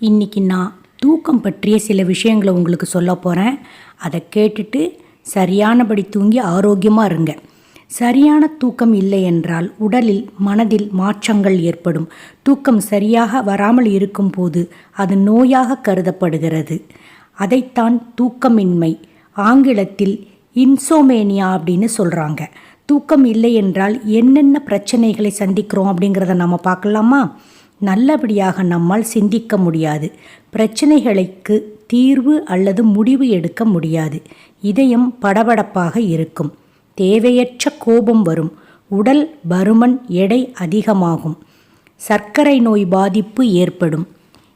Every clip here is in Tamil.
இன்னைக்கு நான் தூக்கம் பற்றிய சில விஷயங்களை உங்களுக்கு சொல்ல போகிறேன் அதை கேட்டுட்டு சரியானபடி தூங்கி ஆரோக்கியமாக இருங்க. சரியான தூக்கம் இல்லை என்றால் உடலில் மனதில் மாற்றங்கள் ஏற்படும். தூக்கம் சரியாக வராமல் இருக்கும்போது அது நோயாக கருதப்படுகிறது. அதைத்தான் தூக்கமின்மை ஆங்கிலத்தில் இன்சோமேனியா அப்படின்னு சொல்கிறாங்க தூக்கம் இல்லை என்றால் என்னென்ன பிரச்சனைகளை சந்திக்கிறோம் அப்படிங்கிறத நம்ம பார்க்கலாமா? நல்லபடியாக நம்மால் சிந்திக்க முடியாது. பிரச்சனைகளுக்கு தீர்வு அல்லது முடிவு எடுக்க முடியாது. இதயம் படபடப்பாக இருக்கும். தேவையற்ற கோபம் வரும். உடல் பருமன் எடை அதிகமாகும். சர்க்கரை நோய் பாதிப்பு ஏற்படும்.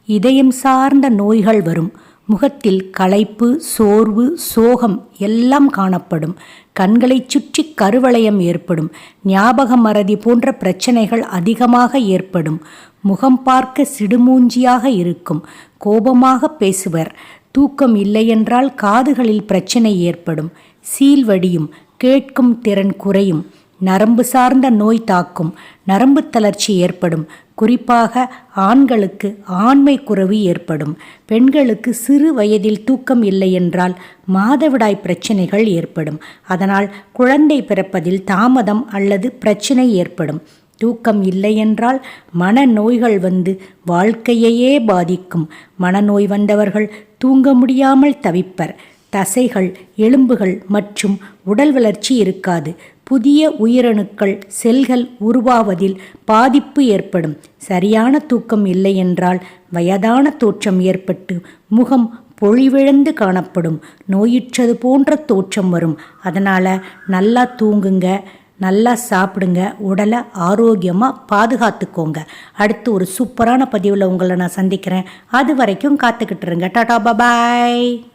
இதயம் சார்ந்த நோய்கள் வரும். முகத்தில் களைப்பு சோர்வு சோகம் எல்லாம் காணப்படும். கண்களைச் சுற்றி கருவளையம் ஏற்படும். ஞாபக மறதி போன்ற பிரச்சனைகள் அதிகமாக ஏற்படும். முகம் பார்க்க சிடுமூஞ்சியாக இருக்கும். கோபமாக பேசுவர். தூக்கம் இல்லையென்றால் காதுகளில் பிரச்சனை ஏற்படும். சீல்வடியும் கேட்கும் திறன் குறையும். நரம்பு சார்ந்த நோய் தாக்கும் நரம்பு தளர்ச்சி ஏற்படும். குறிப்பாக ஆண்களுக்கு ஆண்மை குறைவு ஏற்படும். பெண்களுக்கு சிறு வயதில் தூக்கம் இல்லை என்றால் மாதவிடாய் பிரச்சனைகள் ஏற்படும். அதனால் குழந்தை பிறப்பதில் தாமதம் அல்லது பிரச்சனை ஏற்படும். தூக்கம் இல்லை என்றால் மனநோய்கள் வந்து வாழ்க்கையையே பாதிக்கும். மனநோய் வந்தவர்கள் தூங்க முடியாமல் தவிப்பர். தசைகள் எலும்புகள் மற்றும் உடல் வளர்ச்சி இருக்காது. புதிய உயிரணுக்கள் செல்கள் உருவாவதில் பாதிப்பு ஏற்படும். சரியான தூக்கம் இல்லை என்றால் வயதான தோற்றம் ஏற்பட்டு முகம் பொழிவிழந்து காணப்படும். நோயுற்றது போன்ற தோற்றம் வரும். அதனால் நல்லா தூங்குங்க நல்லா சாப்பிடுங்க உடலை ஆரோக்கியமாக பாதுகாத்துக்கோங்க. அடுத்து ஒரு சூப்பரான பதிவில் உங்களை நான் சந்திக்கிறேன். அது வரைக்கும் காத்துக்கிட்டு இருங்க. Tata bye bye.